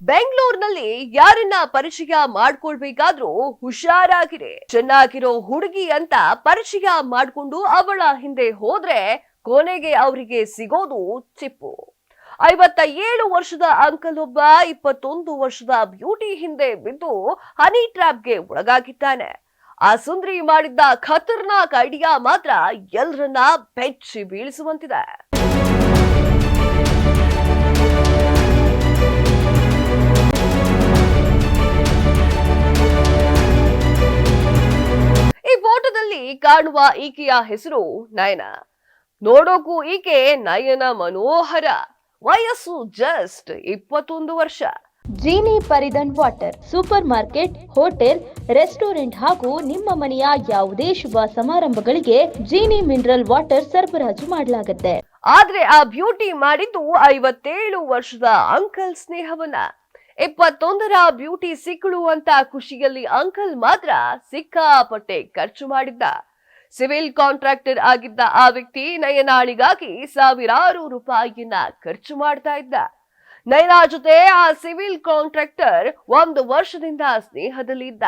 ಬೆಂಗಳೂರಿನಲ್ಲಿ ಯಾರನ್ನ ಪರಿಚಯ ಮಾಡ್ಕೊಳ್ಬೇಕಾದ್ರೂ ಹುಷಾರಾಗಿರಿ. ಚೆನ್ನಾಗಿರೋ ಹುಡುಗಿ ಅಂತ ಪರಿಚಯ ಮಾಡ್ಕೊಂಡು ಅವಳ ಹಿಂದೆ ಹೋದ್ರೆ ಕೊನೆಗೆ ಅವರಿಗೆ ಸಿಗೋದು ಚಿಪ್ಪು. ಐವತ್ತ ಏಳು ವರ್ಷದ ಅಂಕಲ್ ಒಬ್ಬ ಇಪ್ಪತ್ತೊಂದು ವರ್ಷದ ಬ್ಯೂಟಿ ಹಿಂದೆ ಬಿದ್ದು ಹನಿ ಟ್ರ್ಯಾಪ್ಗೆ ಒಳಗಾಗಿದ್ದಾನೆ. ಆ ಸುಂದ್ರಿ ಮಾಡಿದ್ದ ಖತರ್ನಾಕ್ ಐಡಿಯಾ ಮಾತ್ರ ಎಲ್ರನ್ನ ಬೆಚ್ಚಿ ಬೀಳಿಸುವಂತಿದೆ. ಕಾಣುವ ಈಕೆಯ ಹೆಸರು ನಯನ. ನೋಡೋಕು ಈಕೆ ನಯನ ಮನೋಹರ. ವಯಸ್ಸು ಜಸ್ಟ್ ಇಪ್ಪತ್ತೊಂದು ವರ್ಷ. ಜೀನಿ ಪರಿದನ್ water supermarket hotel restaurant ಹಾಗೂ ನಿಮ್ಮ ಮನೆಯ ಯಾವುದೇ ಶುಭ ಸಮಾರಂಭಗಳಿಗೆ ಜೀನಿ ಮಿನರಲ್ ವಾಟರ್ ಸರಬರಾಜು ಮಾಡಲಾಗುತ್ತೆ. ಆದ್ರೆ ಆ ಬ್ಯೂಟಿ ಮಾಡಿದ್ದು ಐವತ್ತೇಳು ವರ್ಷದ ಅಂಕಲ್ ಸ್ನೇಹವನ್ನ. ಇಪ್ಪತ್ತೊಂದರ ಬ್ಯೂಟಿ ಸಿಕ್ಕಳು ಅಂತ ಖುಷಿಯಲ್ಲಿ ಅಂಕಲ್ ಮಾತ್ರ ಸಿಕ್ಕಾಪಟ್ಟೆ ಖರ್ಚು ಮಾಡಿದ್ದ. ಸಿವಿಲ್ ಕಾಂಟ್ರಾಕ್ಟರ್ ಆಗಿದ್ದ ಆ ವ್ಯಕ್ತಿ ನಯನಾಳಿಗಾಗಿ ಸಾವಿರಾರು ರೂಪಾಯಿಯನ್ನ ಖರ್ಚು ಮಾಡ್ತಾ ಇದ್ದ. ನಯನಾ ಜೊತೆ ಆ ಸಿವಿಲ್ ಕಾಂಟ್ರಾಕ್ಟರ್ ಒಂದು ವರ್ಷದಿಂದ ಸ್ನೇಹದಲ್ಲಿ ಇದ್ದ.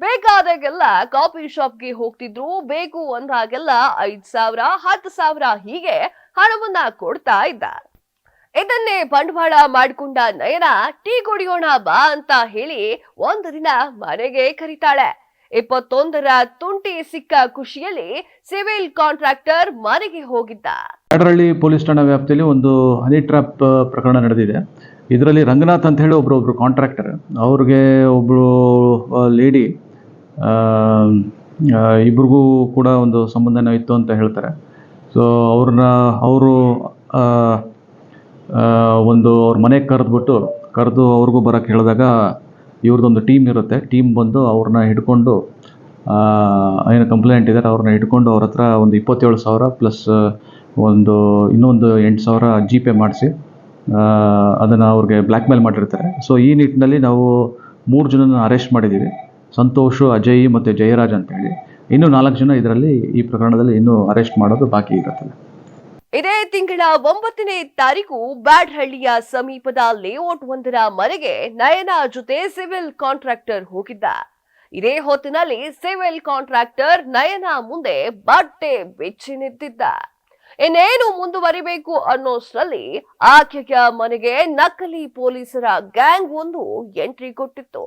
ಬೇಕಾದಾಗೆಲ್ಲ ಕಾಫಿ ಶಾಪ್ಗೆ ಹೋಗ್ತಿದ್ರು, ಬೇಕು ಅಂದಾಗೆಲ್ಲ ಐದ್ ಸಾವಿರ, ಹತ್ತು ಸಾವಿರ ಹೀಗೆ ಹಣವನ್ನ ಕೊಡ್ತಾ ಇದ್ದ. ಇದನ್ನೇ ಬಂಡವಾಳ ಮಾಡಿಕೊಂಡ ನಯನ, ಟೀ ಕುಡಿಯೋಣ ಬಾ ಅಂತ ಹೇಳಿ ಒಂದು ದಿನ ಮನೆಗೆ ಕರೀತಾಳೆ. ಇಪ್ಪತ್ತೊಂದರ ತುಂಟಿ ಸಿಕ್ಕ ಖುಷಿಯಲ್ಲಿ ಸಿವಿಲ್ ಕಾಂಟ್ರಾಕ್ಟರ್ ಮನೆಗೆ ಹೋಗಿದ್ದ. ಅದರಲ್ಲಿ ಪೊಲೀಸ್ ಠಾಣಾ ವ್ಯಾಪ್ತಿಯಲ್ಲಿ ಒಂದು ಹನಿ ಟ್ರ್ಯಾಪ್ ಪ್ರಕರಣ ನಡೆದಿದೆ. ಇದರಲ್ಲಿ ರಂಗನಾಥ್ ಅಂತ ಹೇಳಿ ಒಬ್ಬರು ಕಾಂಟ್ರಾಕ್ಟರ್. ಅವ್ರಿಗೆ ಒಬ್ಬರು ಲೇಡಿ ಇಬ್ರಿಗೂ ಕೂಡ ಒಂದು ಸಂಬಂಧನ ಇತ್ತು ಅಂತ ಹೇಳ್ತಾರೆ. ಸೊ ಅವ್ರನ್ನ, ಅವರು ಒಂದು ಅವ್ರ ಮನೆಗೆ ಕರೆದ್ಬಿಟ್ಟು, ಕರೆದು ಅವ್ರಿಗೂ ಬರೋಕ್ಕೆ ಹೇಳಿದಾಗ ಇವ್ರದ್ದೊಂದು ಟೀಮ್ ಇರುತ್ತೆ. ಟೀಮ್ ಬಂದು ಅವ್ರನ್ನ ಹಿಡ್ಕೊಂಡು ಏನು ಕಂಪ್ಲೇಂಟ್ ಇದ್ದಾರೆ ಅವ್ರನ್ನ ಹಿಡ್ಕೊಂಡು ಅವ್ರ ಹತ್ರ ಒಂದು ಇಪ್ಪತ್ತೇಳು ಸಾವಿರ ಪ್ಲಸ್ ಒಂದು ಇನ್ನೊಂದು ಎಂಟು ಸಾವಿರ ಜಿ ಪೇ ಮಾಡಿಸಿ ಅದನ್ನು ಅವ್ರಿಗೆ ಬ್ಲ್ಯಾಕ್ ಮೇಲ್ ಮಾಡಿರ್ತಾರೆ. ಸೊ ಈ ನಿಟ್ಟಿನಲ್ಲಿ ನಾವು ಮೂರು ಜನನ ಅರೆಸ್ಟ್ ಮಾಡಿದ್ದೀವಿ ಸಂತೋಷ್, ಅಜಯ್ ಮತ್ತು ಜಯರಾಜ್ ಅಂತೇಳಿ. ಇನ್ನೂ ನಾಲ್ಕು ಜನ ಇದರಲ್ಲಿ ಈ ಪ್ರಕರಣದಲ್ಲಿ ಇನ್ನೂ ಅರೆಸ್ಟ್ ಮಾಡೋದು ಬಾಕಿ ಇರುತ್ತೆ ಇದೇ ತಿಂಗಳ ಒಂಬತ್ತನೇ ತಾರೀಕು ಬ್ಯಾಡ್ಹಳ್ಳಿಯ ಸಮೀಪದ ಲೇಔಟ್ ಒಂದರ ಮನೆಗೆ ನಯನ ಜೊತೆ ಸಿವಿಲ್ ಕಾಂಟ್ರಾಕ್ಟರ್ ಹೋಗಿದ್ದ. ಇದೇ ಹೊತ್ತಿನಲ್ಲಿ ಸಿವಿಲ್ ಕಾಂಟ್ರಾಕ್ಟರ್ ನಯನ ಮುಂದೆ ಬಟ್ಟೆ ಬೆಚ್ಚಿ ನಿಂತಿದ್ದ. ಇನ್ನೇನು ಮುಂದುವರಿಬೇಕು ಅನ್ನೋಷ್ಟರಲ್ಲಿ ಆಕೆಯ ಮನೆಗೆ ನಕಲಿ ಪೊಲೀಸರ ಗ್ಯಾಂಗ್ ಒಂದು ಎಂಟ್ರಿ ಕೊಟ್ಟಿತ್ತು.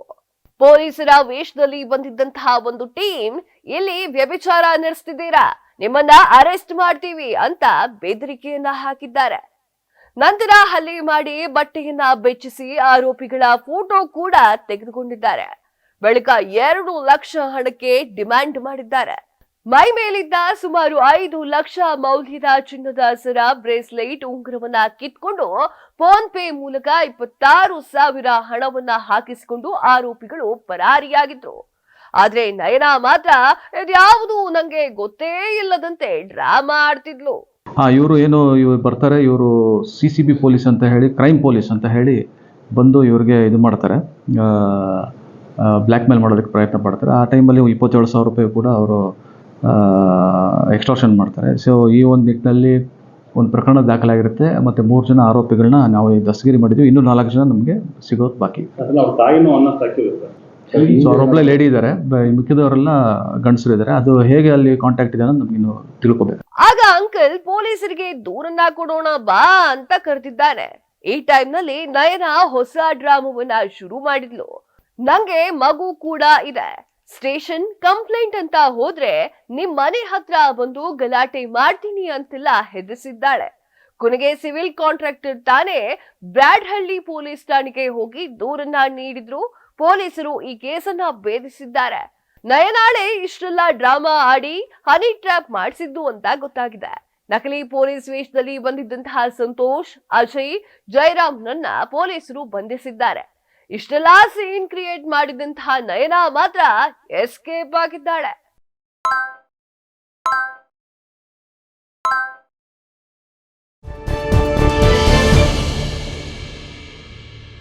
ಪೊಲೀಸರ ವೇಷದಲ್ಲಿ ಬಂದಿದ್ದಂತಹ ಒಂದು ಟೀಮ್ ಇಲ್ಲಿ ವ್ಯಭಿಚಾರ ನಡೆಸ್ತಿದ್ದೀರಾ? ನಿಮ್ಮನ್ನ ಅರೆಸ್ಟ್ ಮಾಡ್ತೀವಿ ಅಂತ ಬೆದರಿಕೆಯನ್ನ ಹಾಕಿದ್ದಾರೆ. ನಂತರ ಹಲ್ಲೆ ಮಾಡಿ ಬಟ್ಟೆಯನ್ನ ಬೆಚ್ಚಿಸಿ ಆರೋಪಿಗಳ ಫೋಟೋ ಕೂಡ ತೆಗೆದುಕೊಂಡಿದ್ದಾರೆ. ಬಳಿಕ ಎರಡು ಲಕ್ಷ ಹಣಕ್ಕೆ ಡಿಮ್ಯಾಂಡ್ ಮಾಡಿದ್ದಾರೆ. ಮೈ ಮೇಲಿದ್ದ ಸುಮಾರು ಐದು ಲಕ್ಷ ಮೌಲ್ಯದ ಚಿನ್ನದ ಸರ, ಬ್ರೇಸ್ಲೆಟ್, ಉಂಗುರವನ್ನ ಕಿತ್ಕೊಂಡು ಫೋನ್ ಪೇ ಮೂಲಕ ಇಪ್ಪತ್ತಾರು ಸಾವಿರ ಹಣವನ್ನ ಹಾಕಿಸಿಕೊಂಡು ಆರೋಪಿಗಳು ಪರಾರಿಯಾಗಿದ್ರು. ಆದ್ರೆ ನಯನ ಮಾತ್ರ ಇದ್ಯಾವುದು ನಂಗೆ ಗೊತ್ತೇ ಇಲ್ಲದಂತೆ ಡ್ರಾಮಾ ಆಡ್ತಿದ್ಲು. ಹಾ ಇವರು ಏನು ಇವ್ರು ಬರ್ತಾರೆ ಇವರು ಸಿ ಸಿ ಬಿ ಪೊಲೀಸ್ ಅಂತ ಹೇಳಿ ಕ್ರೈಮ್ ಪೊಲೀಸ್ ಅಂತ ಹೇಳಿ ಬಂದು ಇವ್ರಿಗೆ ಇದು ಮಾಡ್ತಾರೆ. ಬ್ಲ್ಯಾಕ್ ಮೇಲ್ ಮಾಡೋದಕ್ಕೆ ಪ್ರಯತ್ನ ಪಡ್ತಾರೆ. ಆ ಟೈಮಲ್ಲಿ ಇಪ್ಪತ್ತೇಳು ಸಾವಿರ ರೂಪಾಯಿ ಕೂಡ ಅವರು ಎಕ್ಸ್ಟ್ರಾಕ್ಷನ್ ಮಾಡ್ತಾರೆ. ಸೊ ಈ ಒಂದು ನಿಟ್ಟಿನಲ್ಲಿ ಒಂದು ಪ್ರಕರಣ ದಾಖಲಾಗಿರುತ್ತೆ. ಮತ್ತು ಮೂರು ಜನ ಆರೋಪಿಗಳನ್ನ ನಾವು ಈ ದಸ್ತಗಿರಿ ಮಾಡಿದ್ವಿ ಇನ್ನೂ ನಾಲ್ಕು ಜನ ನಮಗೆ ಸಿಗೋದು ಬಾಕಿ. ಸೊ ಅವರೊಬ್ಬಳೇ ಲೇಡಿ ಇದ್ದಾರೆ ಮಿಕ್ಕಿದವರೆಲ್ಲ ಗಂಡಸರು ಇದ್ದಾರೆ ಅದು ಹೇಗೆ ಅಲ್ಲಿ ಕಾಂಟ್ಯಾಕ್ಟ್ ಇದೆ ಅನ್ನೋದು ನಮಗಿನ್ನು ತಿಳ್ಕೊಬೇಕು. ಆಗ ಅಂಕಲ್ ಪೊಲೀಸರಿಗೆ ದೂರನ್ನ ಕೊಡೋಣ ಬಾ ಅಂತ ಕರೆದಿದ್ದಾನೆ ಈ ಟೈಮ್ನಲ್ಲಿ ನಯನ ಹೊಸ ಡ್ರಾಮವನ್ನ ಶುರು ಮಾಡಿದ್ಲು. ನಂಗೆ ಮಗು ಕೂಡ ಇದೆ. ಸ್ಟೇಷನ್ ಕಂಪ್ಲೇಂಟ್ ಅಂತ ಹೋದ್ರೆ ನಿಮ್ ಮನೆ ಹತ್ರ ಬಂದು ಗಲಾಟೆ ಮಾಡ್ತೀನಿ ಅಂತೆಲ್ಲ ಹೆದರಿಸಿದ್ದಾಳೆ. ಕೊನೆಗೆ ಸಿವಿಲ್ ಕಾಂಟ್ರಾಕ್ಟರ್ ತಾನೇ ಬ್ರಾಡ್ಹಳ್ಳಿ ಪೊಲೀಸ್ ಠಾಣೆಗೆ ಹೋಗಿ ದೂರನ್ನ ನೀಡಿದ್ರು. ಪೊಲೀಸರು ಈ ಕೇಸನ್ನ ಭೇದಿಸಿದ್ದಾರೆ. ನಯನಾಳೆ ಇಷ್ಟೆಲ್ಲ ಡ್ರಾಮಾ ಆಡಿ ಹನಿ ಟ್ರ್ಯಾಪ್ ಮಾಡಿಸಿದ್ದು ಅಂತ ಗೊತ್ತಾಗಿದೆ. ನಕಲಿ ಪೊಲೀಸ್ ವೇಷದಲ್ಲಿ ಬಂದಿದ್ದಂತಹ ಸಂತೋಷ್, ಅಜಯ್ ಜಯರಾಮ್ ನನ್ನ ಪೊಲೀಸರು ಬಂಧಿಸಿದ್ದಾರೆ. ಇಷ್ಟೆಲ್ಲಾ ಸೀನ್ ಕ್ರಿಯೇಟ್ ಮಾಡಿದಂತಹ ನಯನ ಮಾತ್ರ ಎಸ್ಕೇಪ್ ಆಗಿದ್ದಾಳೆ.